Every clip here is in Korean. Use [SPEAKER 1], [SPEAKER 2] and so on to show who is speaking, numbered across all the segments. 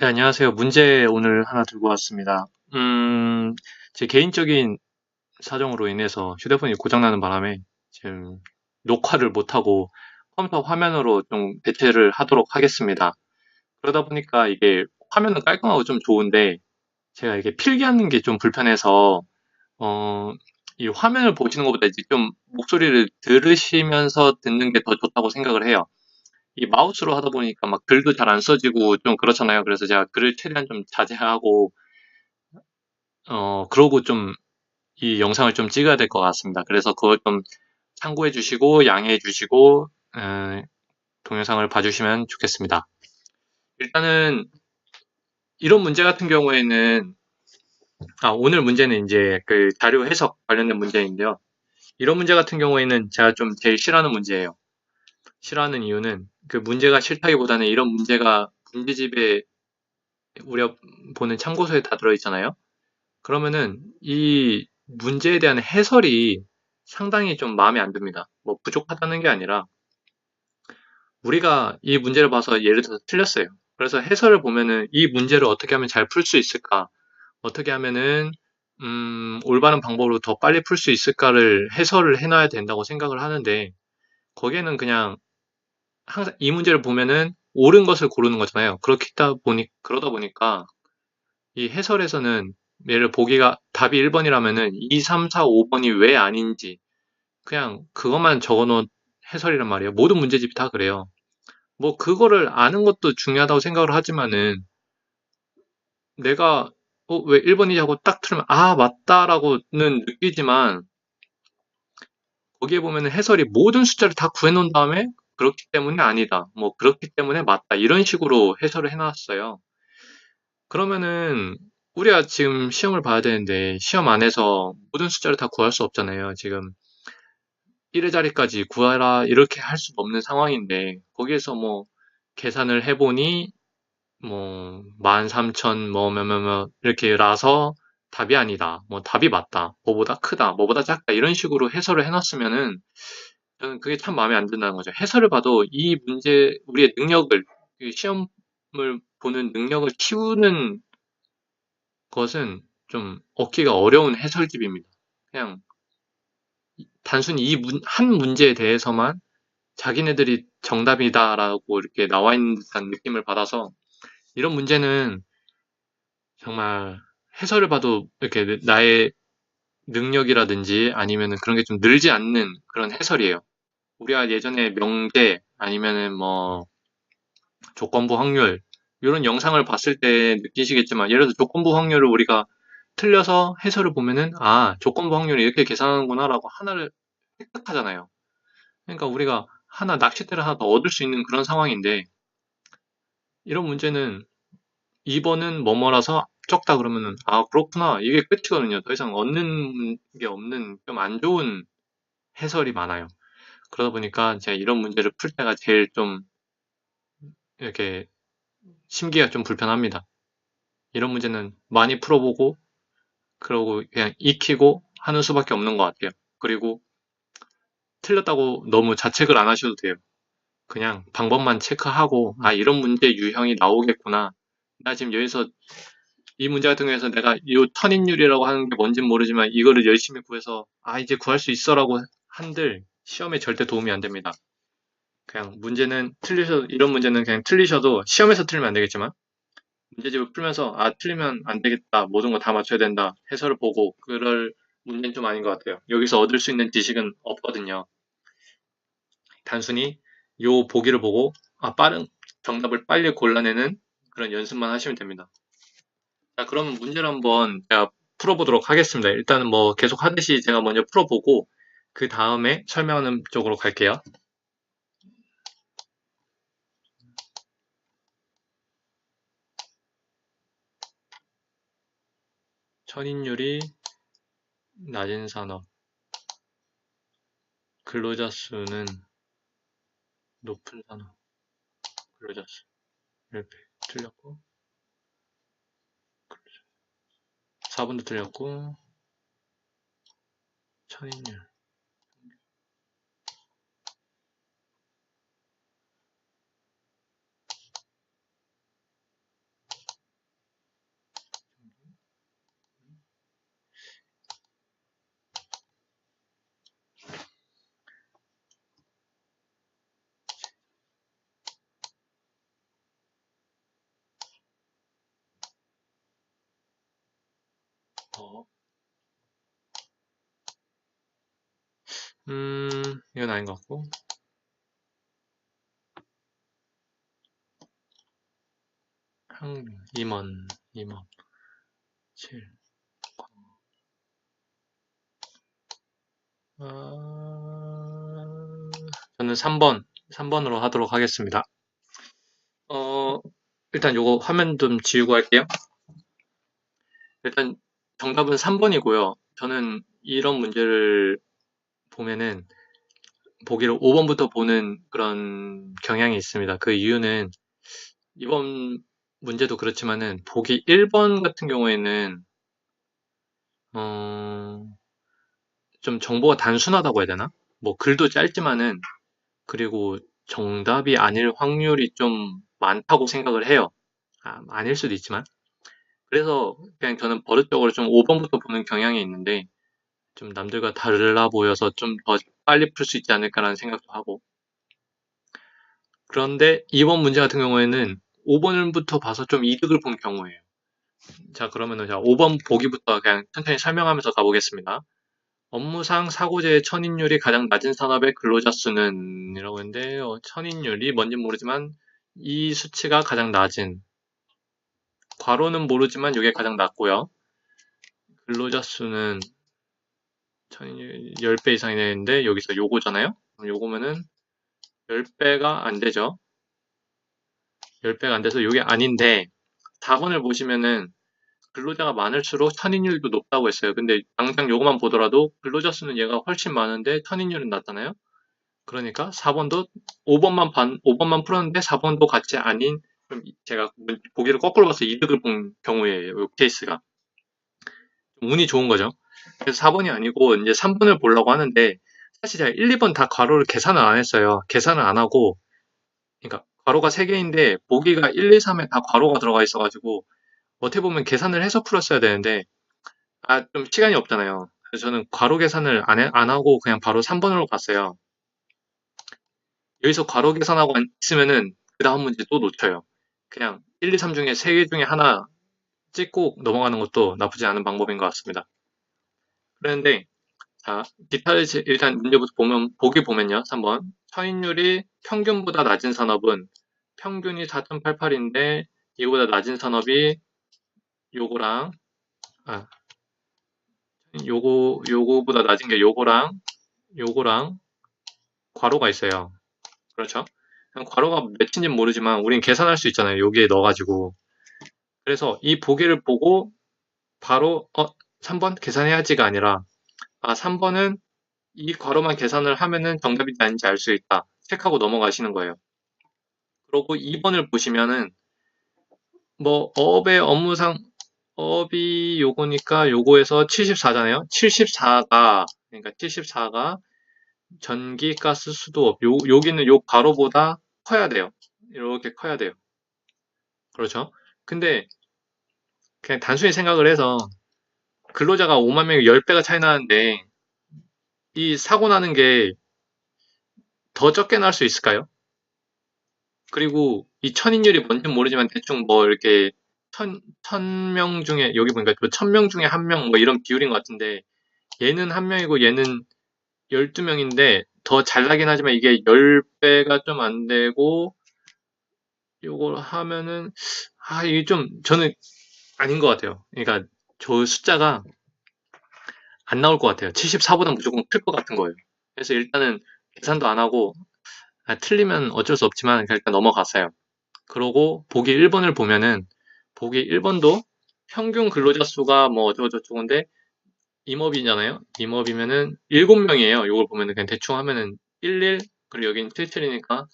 [SPEAKER 1] 네, 안녕하세요. 문제 오늘 하나 들고 왔습니다. 음, 제 개인적인 사정으로 인해서 휴대폰이 고장나는 바람에 지금 녹화를 못하고 컴퓨터 화면으로 좀 대체를 하도록 하겠습니다. 그러다 보니까 이게 화면은 깔끔하고 좀 좋은데 제가 이게 필기하는 게 좀 불편해서 어, 이 화면을 보시는 것보다 이제 좀 목소리를 들으시면서 듣는 게 더 좋다고 생각을 해요. 이 마우스로 하다 보니까 막 글도 잘 안 써지고 좀 그렇잖아요. 그래서 제가 글을 최대한 좀 자제하고 어 그러고 좀 이 영상을 좀 찍어야 될 것 같습니다. 그래서 그걸 좀 참고해 주시고 양해해 주시고 에, 동영상을 봐주시면 좋겠습니다. 일단은 이런 문제 같은 경우에는 아 오늘 문제는 이제 그 자료 해석 관련된 문제인데요. 이런 문제 같은 경우에는 제가 좀 제일 싫어하는 문제예요. 싫어하는 이유는 그 문제가 싫다기보다는 이런 문제가 문제집에 우리가 보는 참고서에 다 들어있잖아요. 그러면은 이 문제에 대한 해설이 상당히 좀 마음에 안 듭니다. 뭐 부족하다는 게 아니라 우리가 이 문제를 봐서 예를 들어서 틀렸어요. 그래서 해설을 보면은 이 문제를 어떻게 하면 잘 풀 수 있을까? 어떻게 하면은 음, 올바른 방법으로 더 빨리 풀 수 있을까를 해설을 해놔야 된다고 생각을 하는데 거기에는 그냥 항상 이 문제를 보면은 옳은 것을 고르는 거잖아요. 그렇다 보니 그러다 보니까 이 해설에서는 예를 보기가 답이 1번이라면은 2, 3, 4, 5번이 왜 아닌지 그냥 그것만 적어놓은 해설이란 말이에요. 모든 문제집이 다 그래요. 뭐 그거를 아는 것도 중요하다고 생각을 하지만은 내가 어, 왜 1번이지 하고 딱 틀면 아 맞다라고는 느끼지만 거기에 보면 해설이 모든 숫자를 다 구해놓은 다음에 그렇기 때문에 아니다. 뭐 그렇기 때문에 맞다. 이런 식으로 해설을 해놨어요. 그러면은 우리가 지금 시험을 봐야 되는데 시험 안에서 모든 숫자를 다 구할 수 없잖아요. 지금 1의 자리까지 구하라 이렇게 할 수 없는 상황인데 거기에서 뭐 계산을 해보니 뭐 13,000뭐 뭐뭐뭐 이렇게 라서 답이 아니다. 뭐 답이 맞다. 뭐보다 크다. 뭐보다 작다. 이런 식으로 해설을 해놨으면은 저는 그게 참 마음에 안 든다는 거죠. 해설을 봐도 이 문제, 우리의 능력을, 시험을 보는 능력을 키우는 것은 좀 얻기가 어려운 해설집입니다. 그냥 단순히 이 한 문제에 대해서만 자기네들이 정답이다라고 이렇게 나와 있는 듯한 느낌을 받아서 이런 문제는 정말 해설을 봐도 이렇게 나의 능력이라든지 아니면 그런 게 좀 늘지 않는 그런 해설이에요. 우리가 예전에 명제 아니면은 뭐 조건부 확률 이런 영상을 봤을 때 느끼시겠지만 예를 들어 조건부 확률을 우리가 틀려서 해설을 보면은 아 조건부 확률을 이렇게 계산하는구나 라고 하나를 획득하잖아요. 그러니까 우리가 하나 낚싯대를 하나 더 얻을 수 있는 그런 상황인데 이런 문제는 2번은 뭐뭐라서 적다 그러면은 아 그렇구나 이게 끝이거든요. 더 이상 얻는 게 없는 좀 안 좋은 해설이 많아요. 그러다 보니까 제가 이런 문제를 풀 때가 제일 좀 이렇게 심기가 좀 불편합니다. 이런 문제는 많이 풀어보고 그러고 그냥 익히고 하는 수밖에 없는 것 같아요. 그리고 틀렸다고 너무 자책을 안 하셔도 돼요. 그냥 방법만 체크하고 아 이런 문제 유형이 나오겠구나. 나 지금 여기서 이 문제 같은 경우에서 내가 이 선인율이라고 하는 게 뭔지는 모르지만 이거를 열심히 구해서 아 이제 구할 수 있어라고 한들 시험에 절대 도움이 안 됩니다. 그냥 문제는 틀리셔도 이런 문제는 그냥 틀리셔도 시험에서 틀리면 안 되겠지만 문제집을 풀면서 아 틀리면 안 되겠다 모든 거 다 맞춰야 된다 해설을 보고 그럴 문제는 좀 아닌 것 같아요. 여기서 얻을 수 있는 지식은 없거든요. 단순히 요 보기를 보고 아 빠른 정답을 빨리 골라내는 그런 연습만 하시면 됩니다. 자 그러면 문제를 한번 제가 풀어보도록 하겠습니다. 일단은 뭐 계속 하듯이 제가 먼저 풀어보고 그 다음에 설명하는 쪽으로 갈게요. 천인율이 낮은 산업. 근로자 수는 높은 산업. 근로자 수. 이렇게 틀렸고. 4번도 틀렸고. 천인율 음, 이건 아닌 것 같고. 한, 임원, 임원, 7. 아, 저는 3번, 3번으로 하도록 하겠습니다. 어, 일단 요거 화면 좀 지우고 할게요. 일단 정답은 3번이고요. 저는 이런 문제를 보면은 보기를 5번부터 보는 그런 경향이 있습니다. 그 이유는 이번 문제도 그렇지만은 보기 1번 같은 경우에는 어, 좀 정보가 단순하다고 해야 되나? 뭐 글도 짧지만은 그리고 정답이 아닐 확률이 좀 많다고 생각을 해요. 아, 아닐 수도 있지만. 그래서 그냥 저는 버릇적으로 좀 5번부터 보는 경향이 있는데 좀 남들과 달라 보여서 좀 더 빨리 풀 수 있지 않을까라는 생각도 하고 그런데 이번 문제 같은 경우에는 5번부터 봐서 좀 이득을 본 경우예요. 자 그러면은 자 5번 보기부터 그냥 천천히 설명하면서 가보겠습니다. 업무상 사고제의 천인율이 가장 낮은 산업의 근로자 수는 이라고 했는데 어, 천인율이 뭔지 모르지만 이 수치가 가장 낮은 괄호는 모르지만 이게 가장 낮고요. 근로자 수는 10배 이상이 되는데 여기서 요거잖아요. 요거면은 10배가 안 되죠. 10배가 안 돼서 이게 아닌데 4번을 보시면은 근로자가 많을수록 천인율도 높다고 했어요. 근데 당장 요것만 보더라도 근로자 수는 얘가 훨씬 많은데 천인율은 낮잖아요. 그러니까 4번도 5번만 반, 5번만 풀었는데 4번도 같이 아닌 좀 제가 보기를 거꾸로 봐서 이득을 본 경우예요. 이 케이스가. 운이 좋은 거죠. 그래서 4번이 아니고 이제 3번을 보려고 하는데 사실 제가 1, 2번 다 괄호를 계산을 안 했어요. 계산을 안 하고 그러니까 괄호가 3개인데 보기가 1, 2, 3에 다 괄호가 들어가 있어가지고 어떻게 보면 계산을 해서 풀었어야 되는데 아 좀 시간이 없잖아요. 그래서 저는 괄호 계산을 안, 해, 안 하고 그냥 바로 3번으로 갔어요. 여기서 괄호 계산하고 있으면은 그 다음 문제 또 놓쳐요. 그냥 1, 2, 3 중에 3개 중에 하나 찍고 넘어가는 것도 나쁘지 않은 방법인 것 같습니다. 그런데 자 기타를 일단 문제부터 보면 보기 보면요. 3번 천인율이 평균보다 낮은 산업은 평균이 4.88인데 이거보다 낮은 산업이 요거랑 아 요거 요거보다 낮은 게 요거랑 요거랑 괄호가 있어요. 그렇죠? 괄호가 몇인지 모르지만 우린 계산할 수 있잖아요. 여기에 넣어가지고 그래서 이 보기를 보고 바로 어 3번 계산해야지가 아니라 아 3번은 이 괄호만 계산을 하면은 정답이 아닌지 알 수 있다. 체크하고 넘어가시는 거예요. 그리고 2번을 보시면은 뭐 업의 업무상 업이 요거니까 요거에서 74잖아요. 74가 그러니까 74가 전기, 가스, 수도업 요 여기는 요 괄호보다 커야 돼요. 이렇게 커야 돼요. 그렇죠? 근데 그냥 단순히 생각을 해서 근로자가 5만 명이 10배가 차이 나는데 이 사고 나는 게 더 적게 날 수 있을까요? 그리고 이 천인율이 뭔지 모르지만 대충 뭐 이렇게 천, 천 명 중에, 여기 보니까 천 명 중에 한 명 뭐 이런 비율인 것 같은데, 얘는 한 명이고 얘는 12명인데, 더 잘 나긴 하지만 이게 10배가 좀 안 되고, 요걸 하면은, 아, 이게 좀, 저는 아닌 것 같아요. 그러니까 저 숫자가 안 나올 것 같아요. 74보다 무조건 클 것 같은 거예요. 그래서 일단은 계산도 안 하고, 아, 틀리면 어쩔 수 없지만 일단 넘어갔어요. 그러고 보기 1번을 보면은 보기 1번도 평균 근로자 수가 뭐 어쩌고저쩌고인데 임업이잖아요. 임업이면은 7명이에요. 이걸 보면은 그냥 대충 하면은 11 그리고 여기는 77이니까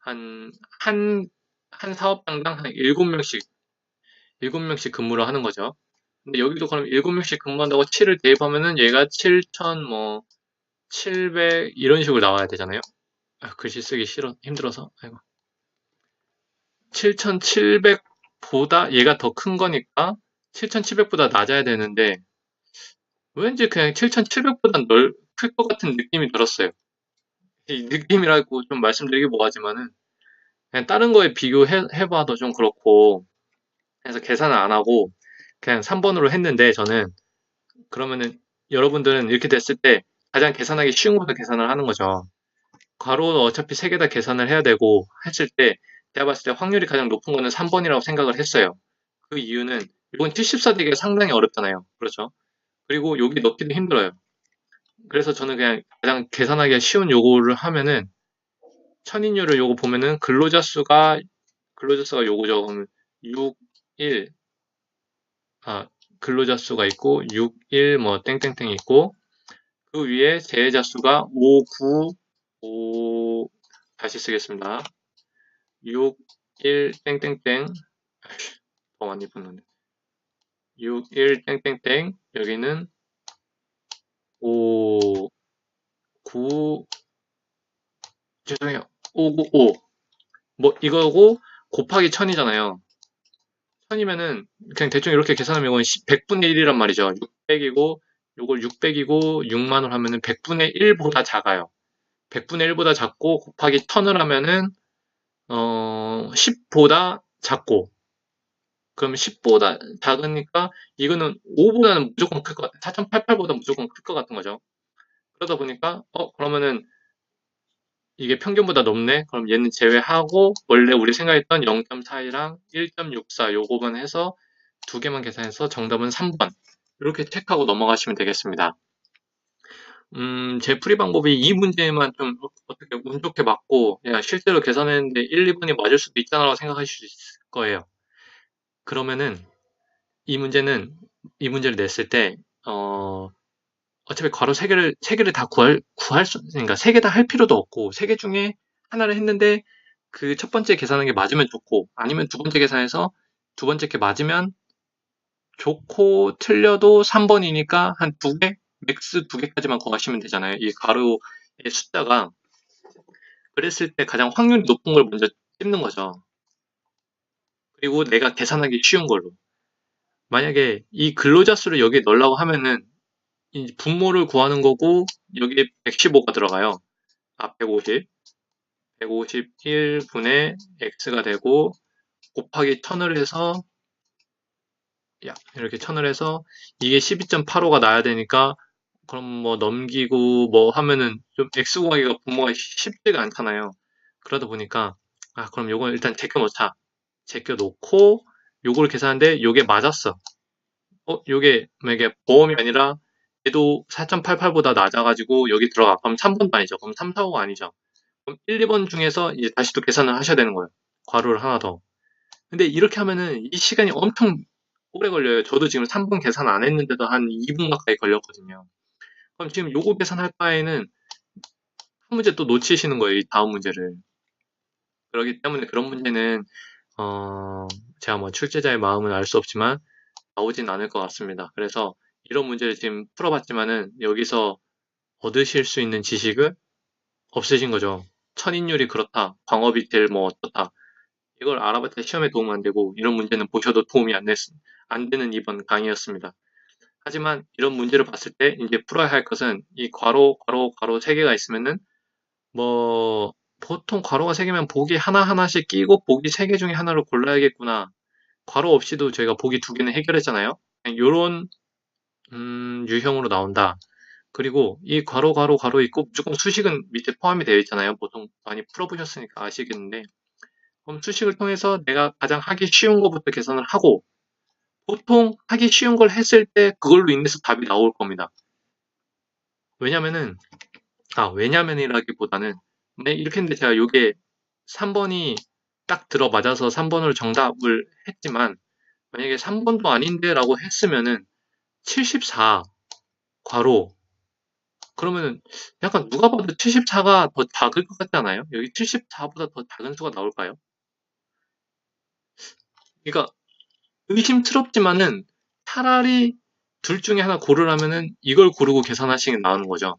[SPEAKER 1] 한 한 한 사업당당 한 7명씩 7명씩 근무를 하는 거죠. 근데 여기도 그럼 7명씩 근무한다고 7을 대입하면은 얘가 7천 뭐 700 이런 식으로 나와야 되잖아요. 아, 글씨 쓰기 싫어 힘들어서 아이고. 7700보다 얘가 더 큰 거니까 7700보다 낮아야 되는데 왠지 그냥 7700보다 넓, 클 것 같은 느낌이 들었어요. 이 느낌이라고 좀 말씀드리기 뭐하지만은 그냥 다른 거에 비교해봐도 좀 그렇고 그래서 계산을 안 하고 그냥 3번으로 했는데 저는 그러면은 여러분들은 이렇게 됐을 때 가장 계산하기 쉬운 것부터 계산을 하는 거죠. 괄호는 어차피 세 개 다 계산을 해야 되고 했을 때 제가 봤을 때 확률이 가장 높은 거는 3번이라고 생각을 했어요. 그 이유는 이건 74 되기가 상당히 어렵잖아요. 그렇죠? 그리고 여기 넣기도 힘들어요. 그래서 저는 그냥 가장 계산하기가 쉬운 요거를 하면은 천인율을 요거 보면은 근로자 수가 근로자 수가 요거죠. 그러면 6, 1, 아, 근로자 수가 있고 6, 1, 뭐 땡땡땡이 있고 그 위에 재해자 수가 5, 9, 5 다시 쓰겠습니다. 6, 1, 땡땡땡 더 많이 붙는데 6, 1, 땡땡땡 여기는 5, 9 죄송해요. 5, 9, 5. 뭐 이거고 곱하기 1000이잖아요. 1000이면은 그냥 대충 이렇게 계산하면 이건 100분의 1이란 말이죠. 600이고 요걸 600이고 6만원 하면은 100분의 1보다 작아요. 100분의 1보다 작고 곱하기 1000을 하면은 어 10보다 작고 그럼 10보다 작으니까 이거는 5보다는 무조건 클 것 같아. 4088보다 무조건 클 것 같은 거죠. 그러다 보니까 어 그러면은 이게 평균보다 높네. 그럼 얘는 제외하고 원래 우리 생각했던 0.42랑 1.64 요거만 해서 두 개만 계산해서 정답은 3번. 이렇게 체크하고 넘어가시면 되겠습니다. 음, 제 풀이 방법이 이 문제만 좀 어떻게 운 좋게 맞고, 야, 실제로 계산했는데 1, 2번이 맞을 수도 있잖아라고 생각하실 수 있을 거예요. 그러면은 이 문제는 이 문제를 냈을 때 어, 어차피 괄호 세 개를 세 개를 다 구할 구할 수 그러니까 세 개 다 할 필요도 없고 세 개 중에 하나를 했는데 그 첫 번째 계산한 게 맞으면 좋고 아니면 두 번째 계산해서 두 번째 게 맞으면 좋고 틀려도 3번이니까 한 두 개, 맥스 두 개까지만 구하시면 되잖아요. 이 가로의 숫자가 그랬을 때 가장 확률이 높은 걸 먼저 찝는 거죠. 그리고 내가 계산하기 쉬운 걸로. 만약에 이 근로자 수를 여기에 넣으려고 하면은 이 분모를 구하는 거고 여기에 115가 들어가요. 아, 150. 151분의 x가 되고 곱하기 1000을 해서 야, 이렇게 1000을 해서 이게 12.85가 나야 되니까 그럼 뭐 넘기고 뭐 하면은 좀 x 구하기가 분모가 쉽지가 않잖아요. 그러다 보니까 아, 그럼 요건 일단 제껴 놓자. 제껴 놓고 요걸 계산하는데 요게 맞았어. 어, 요게 만약에 보험이 아니라 얘도 4.88보다 낮아가지고 여기 들어가. 그럼 3번도 아니죠. 그럼 3, 4, 5가 아니죠. 그럼 1, 2번 중에서 이제 다시 또 계산을 하셔야 되는 거예요. 괄호를 하나 더. 근데 이렇게 하면은 이 시간이 엄청 오래 걸려요. 저도 지금 3번 계산 안 했는데도 한 2분 가까이 걸렸거든요. 그럼 지금 요거 계산할 바에는 한 문제 또 놓치시는 거예요. 이 다음 문제를. 그렇기 때문에 그런 문제는 어, 제가 뭐 출제자의 마음은 알 수 없지만 나오진 않을 것 같습니다. 그래서 이런 문제를 지금 풀어봤지만은 여기서 얻으실 수 있는 지식은 없으신 거죠. 천인율이 그렇다. 광업이 제일 뭐 어떻다. 이걸 알아봤자 시험에 도움 안 되고 이런 문제는 보셔도 도움이 안, 됐, 안 되는 이번 강의였습니다. 하지만 이런 문제를 봤을 때 이제 풀어야 할 것은 이 괄호, 괄호, 괄호 세 개가 있으면은 뭐 보통 괄호가 세 개면 보기 하나하나씩 끼고 보기 세 개 중에 하나를 골라야겠구나. 괄호 없이도 저희가 보기 두 개는 해결했잖아요. 이런 음, 유형으로 나온다. 그리고 이 괄호, 괄호, 괄호 있고 무조건 수식은 밑에 포함이 되어 있잖아요. 보통 많이 풀어보셨으니까 아시겠는데 그럼 수식을 통해서 내가 가장 하기 쉬운 것부터 계산을 하고 보통 하기 쉬운 걸 했을 때 그걸로 인해서 답이 나올 겁니다. 왜냐면은 아 왜냐면이라기보다는 네, 이렇게 했는데 제가 이게 3번이 딱 들어맞아서 3번으로 정답을 했지만 만약에 3번도 아닌데 라고 했으면은 74 괄호 그러면은 약간 누가 봐도 74가 더 작을 것 같지 않아요? 여기 74보다 더 작은 수가 나올까요? 그러니까 의심스럽지만은 차라리 둘 중에 하나 고르라면은 이걸 고르고 계산하시는 게 나오는 거죠.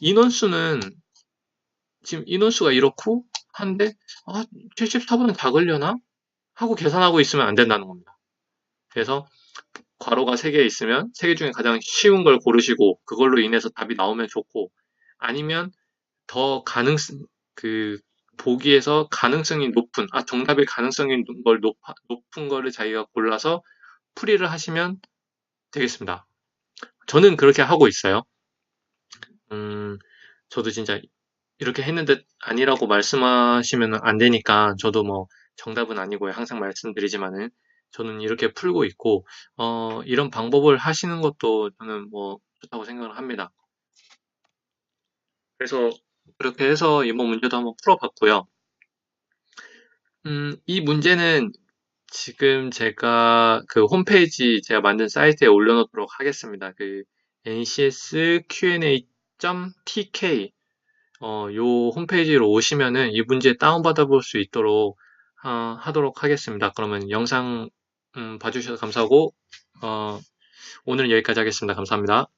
[SPEAKER 1] 인원수는 지금 인원수가 이렇고 한데 아 74보다 작으려나? 하고 계산하고 있으면 안 된다는 겁니다. 그래서 괄호가 3개 있으면 3개 중에 가장 쉬운 걸 고르시고 그걸로 인해서 답이 나오면 좋고 아니면 더 가능성 그 보기에서 가능성이 높은 아 정답의 가능성이 걸 높, 높은 거를 자기가 골라서 풀이를 하시면 되겠습니다. 저는 그렇게 하고 있어요. 음, 저도 진짜 이렇게 했는데 아니라고 말씀하시면 안 되니까 저도 뭐 정답은 아니고요. 항상 말씀드리지만은 저는 이렇게 풀고 있고 어, 이런 방법을 하시는 것도 저는 뭐 좋다고 생각을 합니다. 그래서 그렇게 해서 이번 문제도 한번 풀어봤고요. 음, 이 문제는 지금 제가 그 홈페이지 제가 만든 사이트에 올려놓도록 하겠습니다. 그 ncs qa.tk 어, 요 홈페이지로 오시면은 이 문제 다운받아 볼 수 있도록 어, 하도록 하겠습니다. 그러면 영상 음, 봐주셔서 감사하고 어, 오늘 여기까지 하겠습니다. 감사합니다.